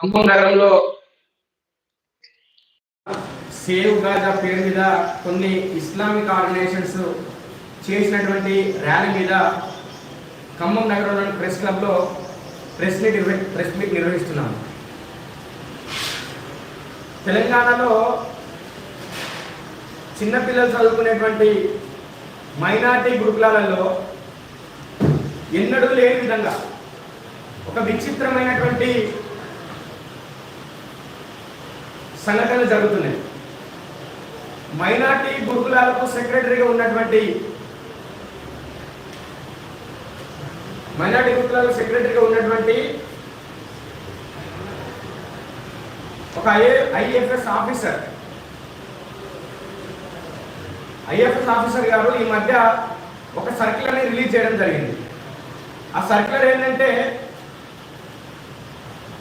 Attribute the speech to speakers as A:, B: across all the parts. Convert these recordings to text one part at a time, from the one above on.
A: ఖమ్మం నగరంలో
B: save Gaza పేరు మీద కొన్ని ఇస్లామిక్ ఆర్గనైజేషన్స్ చేసినటువంటి ర్యాలీ మీద ఖమ్మం నగరంలోని ప్రెస్ క్లబ్లో ప్రెస్ మీట్ ప్రెస్ మీట్ నిర్వహిస్తున్నాము. తెలంగాణలో చిన్నపిల్లలు చదువుకునేటువంటి మైనార్టీ గురుకులాలలో ఎన్నడూ లేని విధంగా ఒక విచిత్రమైనటువంటి సంఘటనలు జరుగుతున్నాయి. మైనార్టీ గురుకులాలకు సెక్రటరీగా ఉన్నటువంటి మైనార్టీ గురుకులాలకు సెక్రటరీగా ఉన్నటువంటి ఒక IA IFS officer. IFS officer గారు ఈ మధ్య ఒక సర్క్యులర్ని రిలీజ్ చేయడం జరిగింది. ఆ సర్క్యులర్ ఏంటంటే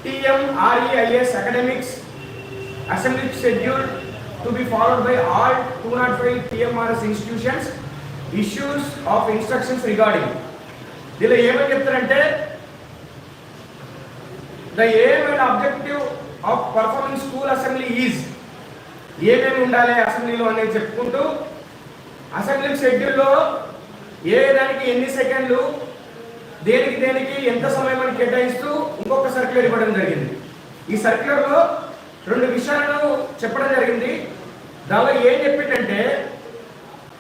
B: TMREIS academics assembly schedule to be followed by all 205 TMRS institutions issues of instructions regarding. దీనిలో ఏమని చెప్తారంటే the aim and objective of performing school assembly is ఏమేమి ఉండాలి అసెంబ్లీలో అనేది చెప్పుకుంటూ అసెంబ్లీ షెడ్యూల్లో ఏ దానికి ఎన్ని సెకండ్లు దేనికి దేనికి ఎంత సమయం అని కేటాయిస్తూ ఇంకొక సర్క్యులర్ ఇవ్వడం జరిగింది. ఈ సర్క్యులర్లో రెండు విషయాలను చెప్పడం జరిగింది. దానిలో ఏం చెప్పిందంటే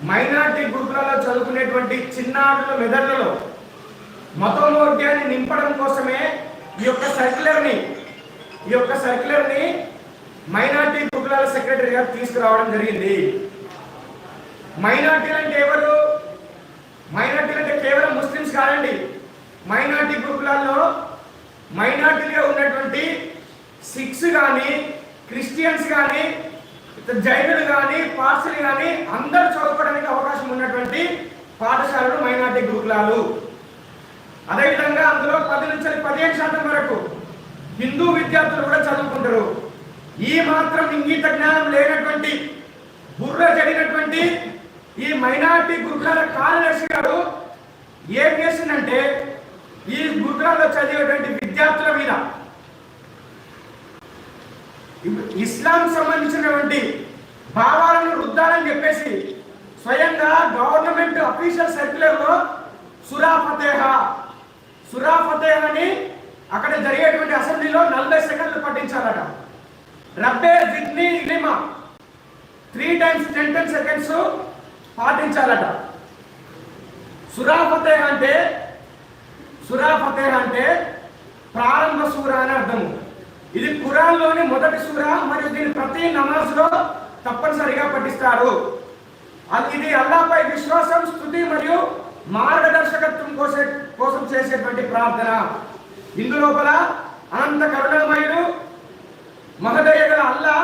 B: మైనార్టీ గ్రూపులలో చదువుకునేటువంటి చిన్నారుల మెదడులలో మతోమోర్గ్యాన్ని నింపడం కోసమే ఈ యొక్క సర్క్యులర్ని ఈ యొక్క సర్క్యులర్ని మైనార్టీ గురుకులాల సెక్రటరీ గారు తీసుకురావడం జరిగింది. మైనార్టీలు అంటే ఎవరు? మైనార్టీలు అంటే కేవలం ముస్లిమ్స్ కాదండి. మైనార్టీ గ్రూపులలో మైనార్టీలుగా ఉన్నటువంటి సిక్స్ కానీ క్రిస్టియన్స్ కానీ జైనులు కానీ పార్సులు కానీ అందరూ చదువుకోవడానికి అవకాశం ఉన్నటువంటి పాఠశాలలు మైనార్టీ గురుకులాలు. అదేవిధంగా అందులో పది నుంచి పదిహేను శాతం వరకు హిందూ విద్యార్థులు కూడా చదువుకుంటారు. ఈ మాత్రం ఇంగిత జ్ఞానం లేనటువంటి బుర్ర జరిగినటువంటి ఈ మైనార్టీ గురుకులాల కార్యదర్శి గారు ఏం చేసిందంటే ఈ గురుకులాల్లో చదివేటువంటి విద్యార్థుల మీద ఇస్లాం సంబంధించినటువంటి భావాలను రుద్దాలని చెప్పేసి స్వయంగా గవర్నమెంట్ అఫీషియల్ సర్క్యులర్లో సురా ఫతేహ. సురా ఫతేహ అని అక్కడ జరిగేటువంటి అసెంబ్లీలో నలభై సెకండ్లు పట్టించాలట రబ్బే జిడ్ని ఇలిమా. Three times ten ten seconds పాటించాలట సురా ఫతేహ అంటే సురా ఫతేహ అంటే ప్రారంభ సూర అని అర్థము. ఇది ఖురాన్లోని మొదటి సూర మరియు దీని ప్రతి నమాజ్లో తప్పనిసరిగా పఠిస్తారు. అది ఇది అల్లాపై విశ్వాసం స్థుతి మరియు మార్గదర్శకత్వం కోసం కోసం చేసేటువంటి ప్రార్థన. ఇందు లోపల అనంత కరుణమయుడు మహదయ గల అల్లా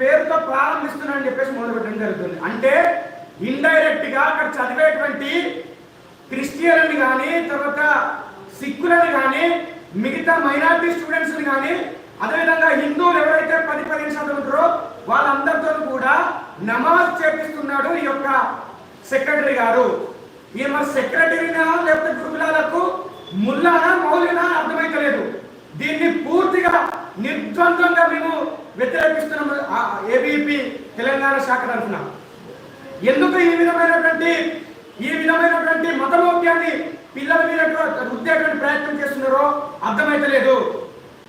B: పేరుతో ప్రారంభిస్తున్నాడని చెప్పేసి మొదలుపెట్టడం జరుగుతుంది. అంటే ఇండైరెక్ట్గా అక్కడ చదివేటువంటి క్రిస్టియన్లని కానీ తర్వాత సిక్కులను కానీ మిగతా మైనారిటీ స్టూడెంట్స్ని కానీ అదేవిధంగా హిందువులు ఎవరైతే పది పదిహేను శాతం వాళ్ళందరితో కూడా నమాజ్ చేపిస్తున్నాడు ఈ యొక్క సెక్రటరీ గారు. ఈయన మరి సెక్రటరీనా లేకపోతే గురుకులాలకు ముల్లానా మౌలినా అర్థమైతలేదు. దీన్ని పూర్తిగా నిర్ద్వంద్వంగా మేము వ్యతిరేకిస్తున్నాము ఏబీపీ తెలంగాణ శాఖ తరఫున. ఎందుకు ఈ విధమైనటువంటి ఈ విధమైనటువంటి మతలోక్యాన్ని పిల్లల మీద రుద్దేటువంటి ప్రయత్నం చేస్తున్నారో అర్థమైతలేదు.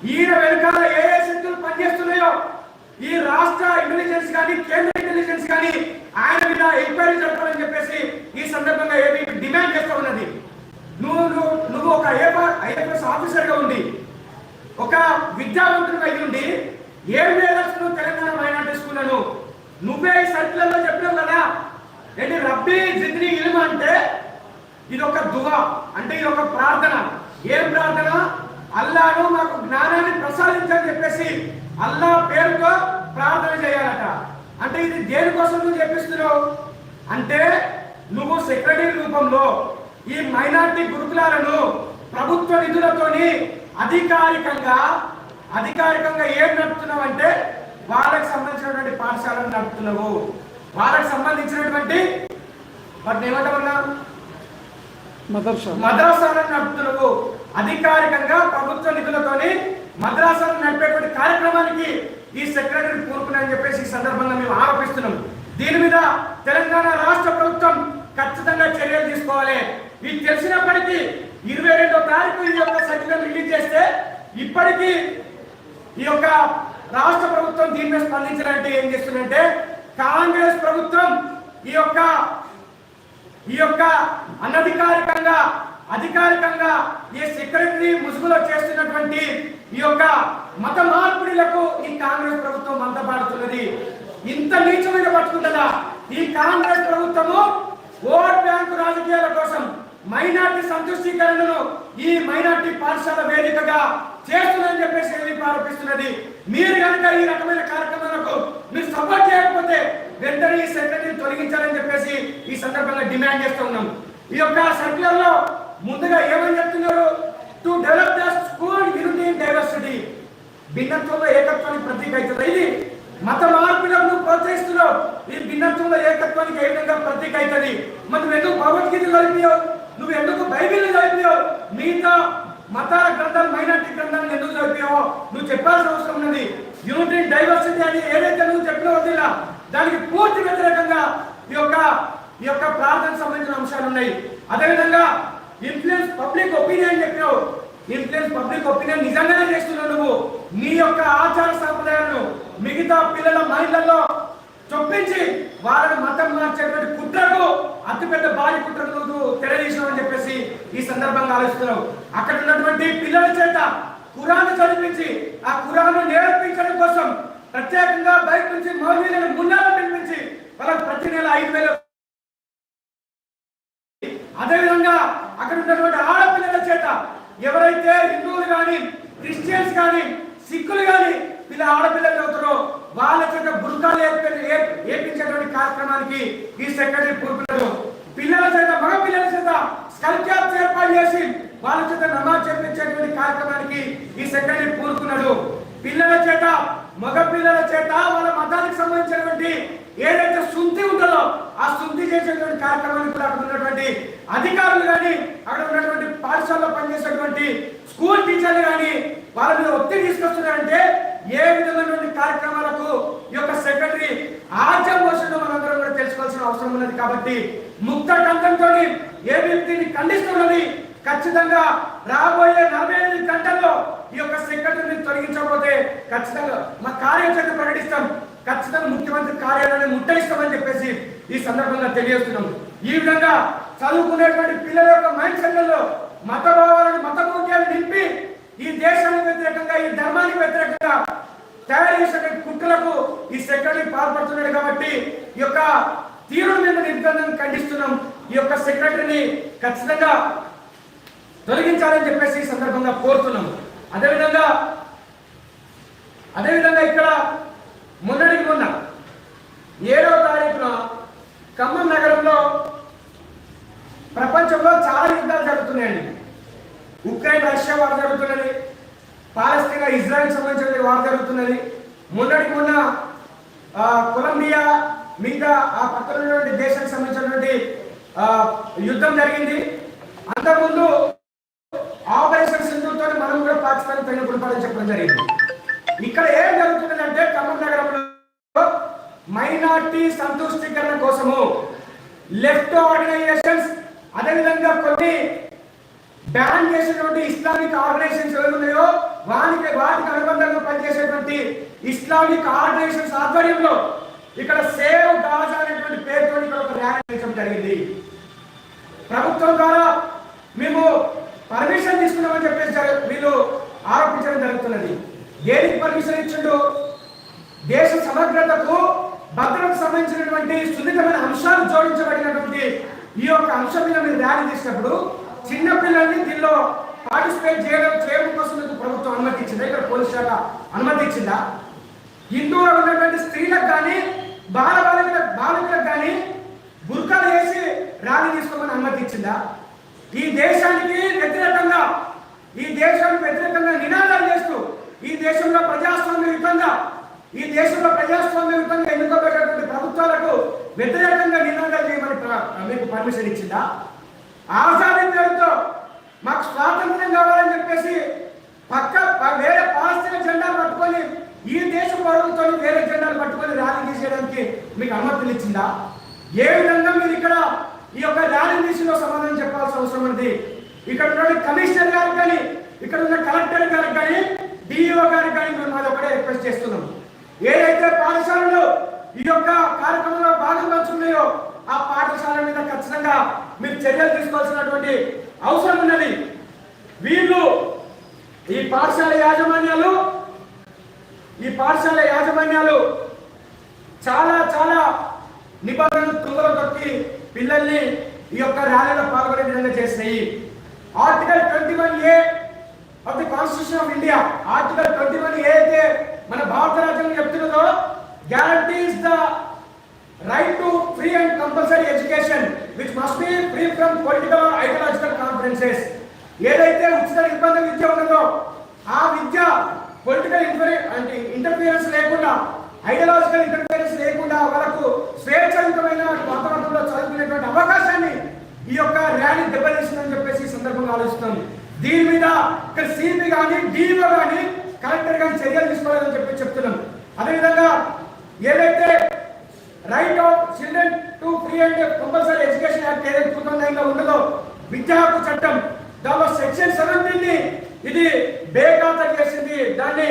B: ఈయన వెనకాల ఏ ఏ శక్తులు పనిచేస్తున్నాయో ఈ రాష్ట్ర ఇంటెలిజెన్స్ కానీ కేంద్ర ఇంటెలిజెన్స్ కానీ ఆయన మీద ఎంక్వైరీ జరపాలని చెప్పేసి ఈ సందర్భంగా ఏపీ డిమాండ్ చేస్తూ ఉన్నది. నువ్వు నువ్వు నువ్వు ఒక ఐఎఫ్ఎస్ ఆఫీసర్గా ఉండి ఒక విద్యావంతుడు అయి ఉండి ఏం చేయదలుచుకున్నావు తెలంగాణ మైనార్టీ స్కూళ్ళను నువ్వే ఈ సర్కిల్లో చెప్పినావు కదా. ఏంటి రబ్బీ జిద్ని ఇల్మ అంటే ఇది ఒక దువా అంటే ఇది ఒక ప్రార్థన. ఏం ప్రార్థన? అల్లాను మాకు జ్ఞానాన్ని ప్రసాదించని చెప్పేసి అల్లా పేరుతో ప్రార్థన చేయాలట. అంటే ఇది దేనికోసం నువ్వు చెప్పిస్తున్నావు? అంటే నువ్వు సెక్రటరీ రూపంలో ఈ మైనార్టీ గురుకులాలను ప్రభుత్వ నిధులతోని అధికారికంగా అధికారికంగా ఏం నడుపుతున్నావు అంటే వాళ్ళకి సంబంధించినటువంటి పాఠశాలను నడుపుతున్నావు. వాళ్ళకి సంబంధించినటువంటి వాటిని ఏమంటామన్నా
C: మదర్సా.
B: మద్రాసాలను నడుపుతున్నావు. అధికారికంగా ప్రభుత్వ నిధులతోని మద్రాసాలను నడిపేటువంటి ఈ సెక్రటరీ పూనుకున్నాయని చెప్పేసి ఈ సందర్భంగా మేము ఆరోపిస్తున్నాం. దీని మీద తెలంగాణ రాష్ట్ర ప్రభుత్వం ఖచ్చితంగా చర్యలు తీసుకోవాలి. ఇది తెలిసినప్పటికీ ఇరవై రెండో తారీఖు ఈ యొక్క సర్టిఫికెట్ రిలీజ్ చేస్తే ఇప్పటికీ ఈ యొక్క రాష్ట్ర ప్రభుత్వం దీని మీద స్పందించాలంటే ఏం చేస్తుందంటే కాంగ్రెస్ ప్రభుత్వం ఈ యొక్క ఈ యొక్క అనధికారికంగా అధికారికంగా ఈ సెక్రటరీ ముసుగులో చేస్తున్నటువంటి ఈ యొక్క మత మార్పిడులకు ఈ కాంగ్రెస్ ప్రభుత్వం మందపాడుతున్నది. ఇంత నీచమైన పట్టుకుంటుందా? ఈ కాంగ్రెస్ ప్రభుత్వము ఓట్ బ్యాంకు రాజకీయాల కోసం మైనార్టీ సంతుష్టీకరణను ఈ మైనార్టీ పాఠశాల వేదికగా చేస్తుందని చెప్పేసి ఏమి ఆరోపిస్తున్నది. మీరు కనుక ఈ రకమైన కార్యక్రమాలకు మీరు సపోర్ట్ చేయకపోతే వెంటనే ఈ సెక్రటరీని తొలగించాలని చెప్పేసి ఈ సందర్భంగా డిమాండ్ చేస్తూ ఉన్నాం. ఈ యొక్క సర్క్యులర్లో ముందుగా ఏమని చెప్తున్నారు? To develop the school unity diversity భిన్నత్వంలో ఏకత్వానికి ప్రతీక అవుతుంది. ఇది మత మార్పులను ప్రోత్సహిస్తున్నావు ఈ భిన్నత్వంలో ఏకత్వానికి ఏ విధంగా ప్రతీక అవుతుంది? మరి నువ్వు ఎందుకు భగవద్గీత చదివినావు? నువ్వు ఎందుకు బైబిల్ చదివినావు? మిగతా మతాల గ్రంథాలు మైనార్టీ గ్రంథాలను ఎందుకు చదివావో నువ్వు చెప్పాల్సిన అవసరం ఉన్నది. యూనిటీ డైవర్సిటీ అని ఏదైతే నువ్వు చెప్పినావో దానికి పూర్తి వ్యతిరేకంగా ఈ యొక్క ఈ యొక్క ప్రార్థనకు సంబంధించిన అంశాలు ఉన్నాయి. అదేవిధంగా ఇన్ఫ్లుయెన్స్ పబ్లిక్ ఒపీనియన్ చెప్పినావు. ఇన్ఫ్లుయెన్స్ పబ్లిక్ ఒపీనియన్ నిజంగానే చేస్తున్నావు నువ్వు. నీ యొక్క ఆచార సాంప్రదాయాలను మిగతా పిల్లల మైండ్లలో చొప్పించి వాళ్ళని మతం మార్చేటువంటి కుట్రకు అతిపెద్ద భారీ కుట్రకు నువ్వు తెరదీసినావు చెప్పేసి ఈ సందర్భంగా ఆలోచిస్తున్నావు. అక్కడ ఉన్నటువంటి పిల్లల చేత కురాను చదివించి ఆ కురాను నేర్పించడం కోసం ప్రత్యేకంగా బయట నుంచి మౌల్వీలను మున్నాలను పిలిపించి వాళ్ళకి ప్రతి నెల ఐదు వేలు. అదేవిధంగా అక్కడ ఉన్నటువంటి ఆడపిల్లల చేత ఎవరైతే హిందువులు కానీ క్రిస్టియన్స్ కానీ సిక్కులు కానీ వీళ్ళ ఆడపిల్లలు చదువుతారో వాళ్ళ చేత బుర్కాలు ఏర్పించేటువంటి కార్యక్రమానికి ఈ సెక్రటరీ పూర్పున్నారు పిల్లల చేత మగ పిల్లల చేత స్కల్ క్యాప్స్ ఏర్పాటు చేసి వాళ్ళ చేత నమాజ్ చేపించేటువంటి కార్యక్రమానికి ఈ సెక్రటరీ పూనుకున్నాడు పిల్లల చేత మగ పిల్లల చేత వాళ్ళ మతానికి సంబంధించినటువంటి ఏదైతే శుద్ధి ఉంటుందో ఆ శుద్ధి చేసేటువంటి కార్యక్రమానికి కూడా అక్కడ ఉన్నటువంటి అధికారులు కానీ అక్కడ ఉన్నటువంటి పాఠశాలలో పనిచేసేటువంటి స్కూల్ టీచర్లు కానీ వాళ్ళ మీద ఒత్తిడి తీసుకొస్తున్నారంటే ఏ విధమైనటువంటి కార్యక్రమాలకు ఈ యొక్క సెక్రటరీ ఆజ్యం పోషణ మనందరం కూడా తెలుసుకోవాల్సిన అవసరం ఉన్నది. కాబట్టి ముక్త కంఠంతో ఏబీపీని ఖండిస్తున్నది ఖచ్చితంగా రాబోయే నలభై ఎనిమిది గంటల్లో ఈ యొక్క సెక్రటరీని తొలగించకపోతే ఖచ్చితంగా మా కార్యాచరణ ప్రకటిస్తాం. ఖచ్చితంగా ముఖ్యమంత్రి కార్యాలయాన్ని ముట్టయిస్తామని చెప్పేసి ఈ సందర్భంగా తెలియజేస్తున్నాం. ఈ విధంగా చదువుకునేటువంటి పిల్లల యొక్క మైండ్ సెట్లలో మత భావాలను మత మూల్యాలు నింపి ఈ దేశానికి వ్యతిరేకంగా ఈ ధర్మానికి వ్యతిరేకంగా తయారు చేసే కుక్కలకు ఈ సెక్రటరీ పాల్పడుతున్నాడు కాబట్టి ఈ యొక్క తీరు మేము నిర్బంధం ఖండిస్తున్నాం. ఈ యొక్క సెక్రటరీని ఖచ్చితంగా తొలగించాలని చెప్పేసి ఈ సందర్భంగా కోరుతున్నాము అదేవిధంగా అదేవిధంగా ఇక్కడ మొన్నటికి మొన్న ఏడవ తారీఖున ఖమ్మం నగరంలో ప్రపంచంలో చాలా యుద్ధాలు జరుగుతున్నాయండి. ఉక్రెయిన్ రష్యా వార్ జరుగుతున్నది. పాలస్తీనా ఇజ్రాయెల్ సంబంధించిన వార్ జరుగుతున్నది. మొన్నటికి మొన్న ఆ, కొలంబియా మిగతా ఆ పక్కన ఉన్నటువంటి దేశానికి సంబంధించినటువంటి ఆ, యుద్ధం జరిగింది. అంతకుముందు ఆపరేషన్ మనం కూడా పాకిస్తాన్ పైన గుణపడని చెప్పడం జరిగింది. ఇక్కడ ఏం జరుగుతున్నదంటే ఖమ్మం నగరంలో మైనార్టీ సంతుష్టీకరణ కోసము లెఫ్ట్ ఆర్గనైజేషన్స్ అదేవిధంగా కొన్ని బ్యాన్ చేసినటువంటి ఇస్లామిక్ ఆర్గనైజేషన్స్ ఏవి ఉన్నాయో వానికి వాటికి అనుబంధంగా పనిచేసేటువంటి ఇస్లామిక్ ఆర్గనైజేషన్స్ ఆధ్వర్యంలో ఇక్కడ సేవ్ గాజా అనేటువంటి పేరుతో ఇక్కడ ఒక ర్యాలీ చేయడం జరిగింది. ప్రభుత్వం ద్వారా మేము పర్మిషన్ తీసుకున్నామని చెప్పేసి వీళ్ళు ఆరోపించడం జరుగుతున్నది. దేనికి పర్మిషన్ ఇచ్చిండు? దేశ సమగ్రతకు భద్రతకు సంబంధించినటువంటి సున్నితమైన అంశాలు జోడించబడినటువంటి ఈ యొక్క అంశం మీద మీరు ర్యాలీ తీసినప్పుడు చిన్నపిల్లల్ని దీనిలో పార్టిసిపేట్ చేయడం చేయడం కోసం మీకు ప్రభుత్వం అనుమతి ఇచ్చిందా ఇక్కడ పోలీస్ శాఖ అనుమతి ఇచ్చిందా హిందువులు ఉన్నటువంటి స్త్రీలకు కానీ బాల బాలికలకు బాలికలకు కానీ బుర్కాలు వేసి ర్యాలీ తీసుకోమని అనుమతి ఇచ్చిందా ఈ దేశానికి వ్యతిరేకంగా ఈ దేశానికి వ్యతిరేకంగా నినాదాలు చేస్తూ ఈ దేశంలో ప్రజాస్వామ్య ప్రజాస్వామ్యయుతంగా ఈ దేశంలో ప్రజాస్వామ్య ప్రజాస్వామ్యయుతంగా ఎన్నుకోబడినటువంటి ప్రభుత్వాలకు వ్యతిరేకంగా నినాదాలు చేయమని మీకు పర్మిషన్ ఇచ్చిందా? ఆజాదీ పేరుతో మాకు స్వాతంత్రం కావాలని చెప్పేసి పక్క వేరే పాలస్తీన జెండా పట్టుకొని ఈ దేశ గొడవలతో వేరే జెండాలు పట్టుకొని ర్యాలీ తీసేయడానికి మీకు అనుమతులు ఇచ్చిందా? ఏ విధంగా మీరు ఇక్కడ ఈ యొక్క ర్యాలీ తీసిలో సమాధానం చెప్పాల్సిన అవసరం ఉంది. ఇక్కడ ఉన్న కమిషనర్ గారికి కానీ ఇక్కడ ఉన్న కలెక్టర్ గారికి కానీ డిఈఓ గారికి కానీ మేము అది ఒకటే రిక్వెస్ట్ చేస్తున్నాం. ఏదైతే పాఠశాలలు ఈ యొక్క కార్యక్రమంలో భాగం పంచుకున్నాయో ఆ పాఠశాల మీద ఖచ్చితంగా మీరు చర్యలు తీసుకోవాల్సినటువంటి అవసరం ఉన్నది. వీళ్ళు ఈ పాఠశాల యాజమాన్యాలు ఈ పాఠశాల యాజమాన్యాలు చాలా చాలా నిబంధనలు తుంగలో తొక్కి పిల్లల్ని ఈ యొక్క ర్యాలీలో పాల్గొనే విధంగా చేసినాయి. Article twenty one A of the constitution of India article twenty one A అయితే మన భారత రాజ్యాంగం చెప్తున్నదో guarantees the right to free and compulsory education which must be free from political or ideological conferences ఏదైతే ఉచిత నిర్బంధ విద్య ఉన్నదో ఆ విద్య పొలిటికల్ ఇంటర్ అంటే ఇంటర్ఫియరెన్స్ లేకుండా ఐడియాలజికల్ ఇంటర్ఫియరెన్స్ లేకుండా వాళ్ళకు స్వేచ్ఛాయుతమైన వాతావరణంలో చదువుకునేటువంటి అవకాశాన్ని ఈ యొక్క ర్యాలీ దెబ్బతీసిందని చెప్పేసి ఈ సందర్భంగా ఆలోచిస్తున్నాం దీని మీద ఇక్కడ సిపి కానీ డిఓ కానీ కలెక్టర్ కానీ చర్యలు తీసుకోవాలని చెప్పి చెప్తున్నాం. అదేవిధంగా ఏదైతే right of children to free and compulsory education act ఏదైతే టూ థౌసండ్లో ఉన్నదో విద్యా హక్కు చట్టం దానిలో సెక్షన్ సెవెంటీన్ ఇది బేఖాతా చేసింది. దాన్ని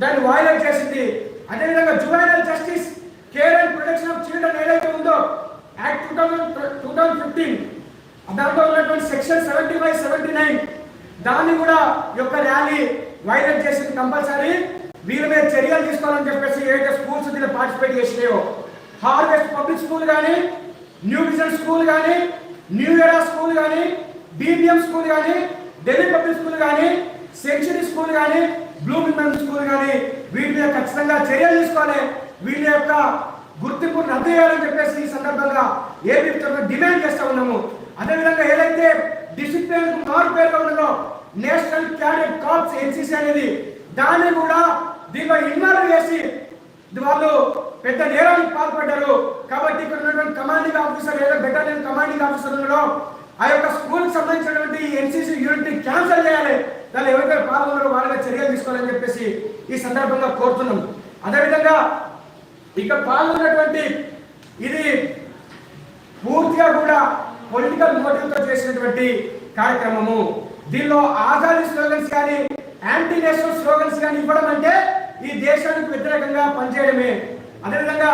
B: దాన్ని వాయిలేట్ చేసింది. అదేవిధంగా juvenile justice care and protection of children ఏదైతే ఉందో act two thousand two thousand fifteen దాంట్లో ఉన్నటువంటి section seventy five seventy nine దాన్ని కూడా యొక్క ర్యాలీ వైలెట్ చేసింది కంపల్సరీ. వీళ్ళ మీద చర్యలు తీసుకోవాలని చెప్పేసి ఏదైతే స్కూల్స్ దీన్ని పార్టిసిపేట్ చేసినాయో హార్వెస్ట్ పబ్లిక్ స్కూల్ కానీ న్యూ విజన్ స్కూల్ కానీ న్యూ ఎరా స్కూల్ కానీ బీబీఎం స్కూల్ కానీ ఢిల్లీ పబ్లిక్ స్కూల్ కానీ సెంచురీ స్కూల్ కానీ బ్లూ విమెన్ స్కూల్ కానీ వీటి మీద ఖచ్చితంగా చర్యలు తీసుకోవాలి. వీళ్ళ యొక్క గుర్తింపు రద్దు చేయాలని చెప్పేసి ఈ సందర్భంగా ఏపీ డిమాండ్ చేస్తూ ఉన్నాము. అదేవిధంగా ఏదైతే డిసిప్లిన్ మారు పేరుగా ఉన్నదో నేషనల్ క్యాడెట్ కార్ప్స్ ఎన్సీసీ అనేది దాన్ని కూడా దీనిలో ఇన్వాల్వ్ చేసి వాళ్ళు పెద్ద నేరానికి పాల్పడ్డారు. కాబట్టి ఇక్కడ ఉన్నటువంటి కమాండింగ్ ఆఫీసర్ లేదా బెటాలియన్ కమాండింగ్ ఆఫీసర్ ఉన్నాడో ఆ యొక్క స్కూల్ సంబంధించినటువంటి ఎన్సీసీ యూనిట్ని చేయాలి దాన్ని ఎవరికైతే పాల్గొన్నారో వాళ్ళ మీద చర్యలు తీసుకోవాలని చెప్పేసి ఈ సందర్భంగా కోరుతున్నాం. అదేవిధంగా ఇక పాల్గొన్నటువంటి ఇది పూర్తిగా కూడా పొలిటికల్ మోటివ్తో చేసినటువంటి కార్యక్రమము. దీనిలో ఆజాదీ స్లోగన్స్ కానీ యాంటీ నేషనల్ స్లోగన్స్ కానీ ఇవ్వడం అంటే ఈ దేశానికి వ్యతిరేకంగా పనిచేయడమే. అదేవిధంగా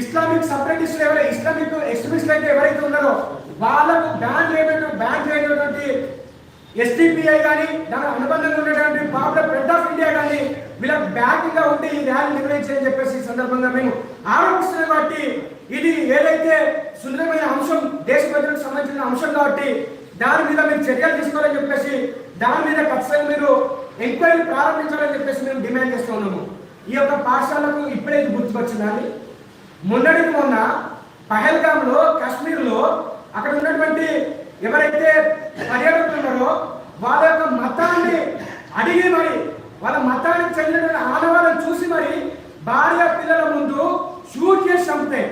B: ఇస్లామిక్ సపరేటిస్టులు ఎవరైతే ఇస్లామిక్ ఎక్స్ట్రీమిస్టులు అయితే ఎవరైతే ఉన్నారో వాళ్ళకు బ్యాన్ చేయడం బ్యాన్ చేయనటువంటి ఎస్డిపిఐ కానీ దాని అనుబంధంగా ఉన్నటువంటి పాపులర్ ఫ్రంట్ ఆఫ్ ఇండియా కానీ వీళ్ళ బ్యాక్గా ఉండి ఈ ర్యాలీ నిర్వహించారని చెప్పేసి ఈ సందర్భంగా మేము ఆరోపిస్తున్నాం కాబట్టి ఇది ఏదైతే సుందరమైన అంశం దేశ ప్రజలకు సంబంధించిన అంశం కాబట్టి దాని మీద మీరు చర్యలు తీసుకోవాలని చెప్పేసి దాని మీద ఖచ్చితంగా మీరు ఎంక్వైరీ ప్రారంభించాలని చెప్పేసి మేము డిమాండ్ చేస్తూ ఉన్నాము. ఈ యొక్క పాఠశాలకు ఇప్పుడే ఇది గుర్తుకొచ్చిందని మొన్నటికి మొన్న పహల్గామ్లో కాశ్మీర్లో అక్కడ ఉన్నటువంటి ఎవరైతే పర్యాటకులు ఉన్నారో వాళ్ళ యొక్క మతాన్ని అడిగి మరి వాళ్ళ మతానికి చెందిన ఆడవాళ్ళని చూసి మరి భార్య పిల్లల ముందు షూట్ చేసి చంపితే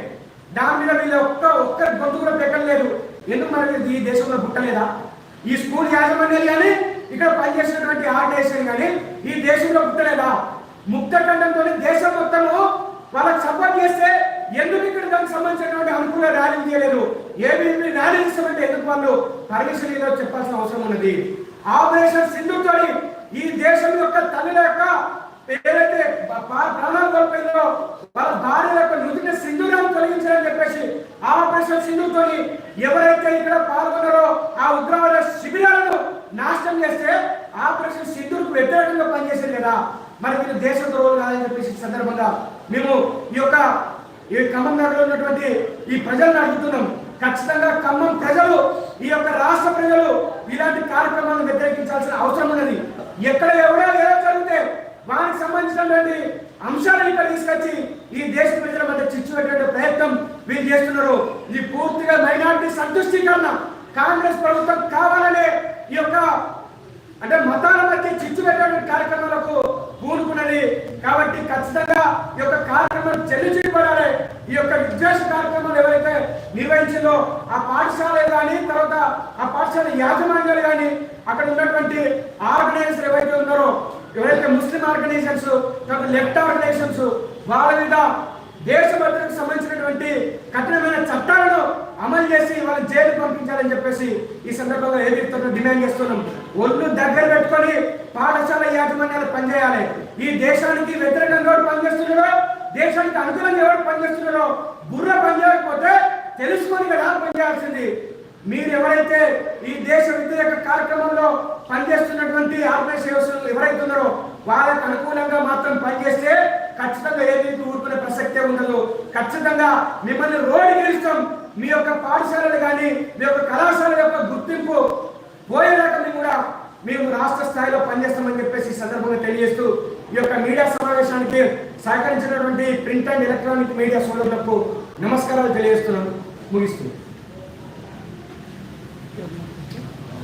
B: దాని మీద వీళ్ళ ఒక్క ఒక్క గొంతు కూడా పెట్టలేదు. ఎందుకు మరి ఈ దేశంలో పుట్టలేదా? ఈ స్కూల్ యాజమాన్యాలు కానీ ఇక్కడ పనిచేసినటువంటి ఆర్గనైజేషన్ కానీ ఈ దేశంలో పుట్టలేదా? ముక్త ఖండంతో దేశం మొత్తము వాళ్ళకి సపోర్ట్ చేస్తే ఎందుకు ఇక్కడ దానికి సంబంధించినటువంటి అనుకూల ర్యాలీ చేయలేదు? ఏబీపీ ర్యాలీ ఇస్తామంటే ఎందుకు వాళ్ళు పర్మిషన్ ఏదో చెప్పాల్సిన అవసరం ఉన్నది. ఆపరేషన్ సింధుతో ఈ దేశం యొక్క తల్లుల యొక్క ఏదైతే ప్రాణాలు కోల్పోయిందో వాళ్ళ భార్య యొక్క నుదిన సింధురాన్ని తొలగించాలని చెప్పేసి ఆపరేషన్ సింధుతో ఎవరైతే ఇక్కడ పాల్గొన్నారో ఆ ఉగ్రవాద శిబిరాలను నాశనం చేస్తే ఆపరేషన్ సింధుకు వ్యతిరేకంగా పనిచేసేది కదా. మరి మీరు దేశ ద్రోహులు కాదని చెప్పేసి సందర్భంగా మేము ఈ యొక్క ఈ ఖమ్మం ఉన్నటువంటి ఈ ప్రజలను అడుగుతున్నాం. ఖచ్చితంగా ఖమ్మం ప్రజలు ఈ యొక్క రాష్ట్ర ప్రజలు ఇలాంటి కార్యక్రమాలను వ్యతిరేకించాల్సిన అవసరం ఉన్నది. ఎక్కడ ఎవరో ఏదో జరిగితే వారికి సంబంధించినటువంటి అంశాలను ఇక్కడ తీసుకొచ్చి ఈ దేశ ప్రజల మధ్య చిచ్చు పెట్టే ప్రయత్నం వీళ్ళు చేస్తున్నారు. ఇది పూర్తిగా మైనార్టీ సంతుష్టీకరణ. కాంగ్రెస్ ప్రభుత్వం కావాలనే ఈ యొక్క అంటే మతాల మధ్య చిచ్చు పెట్టే కార్యక్రమాలకు పూనుకున్నది. కాబట్టి ఖచ్చితంగా ఈ యొక్క మనం చెల్లించబడాలి ఈ యొక్క విద్వేష కార్యక్రమాలు ఎవరైతే నిర్వహించిందో ఆ పాఠశాల కానీ తర్వాత ఆ పాఠశాల యాజమాన్యాలు కానీ అక్కడ ఉన్నటువంటి ఆర్గనైజర్ ఎవరైతే ఉన్నారో ఎవరైతే ముస్లిం ఆర్గనైజేషన్స్ తర్వాత లెఫ్ట్ ఆర్గనైజేషన్స్ వాళ్ళ మీద దేశ భద్రతకు సంబంధించినటువంటి కఠినమైన చట్టాలను అమలు చేసి వాళ్ళని జైలు పంపించాలని చెప్పేసి ఈ సందర్భంగా ఏదైతే డిమాండ్ చేస్తున్నాం. ఒళ్ళు దగ్గర పెట్టుకొని పాఠశాల యాజమాన్యాలు పనిచేయాలి. ఈ దేశానికి వ్యతిరేకంగా పనిచేస్తున్నారో దేశానికి అనుకూలంగా ఎవరు పనిచేస్తున్నారో బుర్ర పనిచేయకపోతే తెలుసుకొని కదా పనిచేయాల్సింది. మీరు ఎవరైతే ఈ దేశ వ్యతిరేక కార్యక్రమంలో పనిచేస్తున్నటువంటి ఆర్గనైజేషన్ ఎవరైతే ఉన్నారో వాళ్ళకు అనుకూలంగా మాత్రం పనిచేస్తే ఖచ్చితంగా ఏదైతే ఊరుకునే ప్రసక్తే ఉండదు. ఖచ్చితంగా మిమ్మల్ని రోడ్డు గెలుస్తాం. మీ యొక్క పాఠశాలలు కానీ మీ యొక్క కళాశాల యొక్క గుర్తింపు పోయేదాకా మేము కూడా మేము రాష్ట్ర స్థాయిలో పనిచేస్తామని చెప్పేసి ఈ సందర్భంగా తెలియజేస్తూ ఈ యొక్క మీడియా సమావేశానికి సహకరించినటువంటి ప్రింట్ అండ్ ఎలక్ట్రానిక్ మీడియా సోదరులకు నమస్కారాలు తెలియజేస్తున్నాను. ముగిస్తున్నాను.